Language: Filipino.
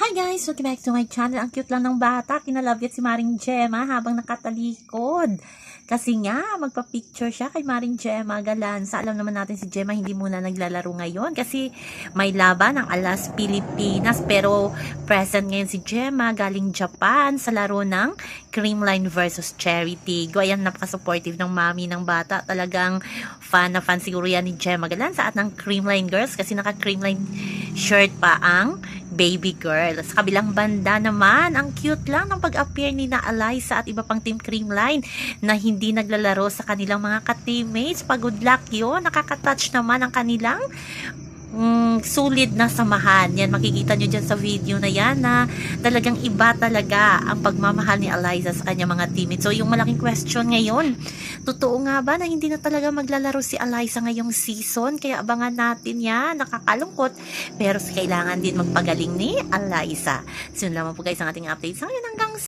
Hi guys! Welcome back to my channel. Ang cute lang ng bata. Kinalove si Maring Gemma habang nakatalikod. Kasi nga, magpa-picture siya kay Maring Gemma Galanza. Alam naman natin si Gemma hindi muna naglalaro ngayon kasi may laban ng Alas Pilipinas. Pero present ngayon si Gemma galing Japan sa laro ng Creamline versus Charity. Ayan, napaka-supportive ng mami ng bata. Talagang fan na fan siguro yan ni Gemma Galanza at ng Creamline Girls kasi naka-Creamline shirt pa ang baby girl. Sa kabilang banda naman, ang cute lang ng pag-appear ni na Eliza at iba pang team Creamline na hindi naglalaro sa kanilang mga ka-teammates. Pagod luck yun. Nakaka-touch naman ang kanilang mm, sulit na samahan. Yan, makikita nyo dyan sa video na yan na talagang iba talaga ang pagmamahal ni Eliza sa kanya mga teammates. So, yung malaking question ngayon, totoo nga ba na hindi na talaga maglalaro si Eliza ngayong season? Kaya abangan natin yan. Nakakalungkot. Pero kailangan din magpagaling ni Eliza. So, yun lamang po guys ang ating update sa ngayon hanggang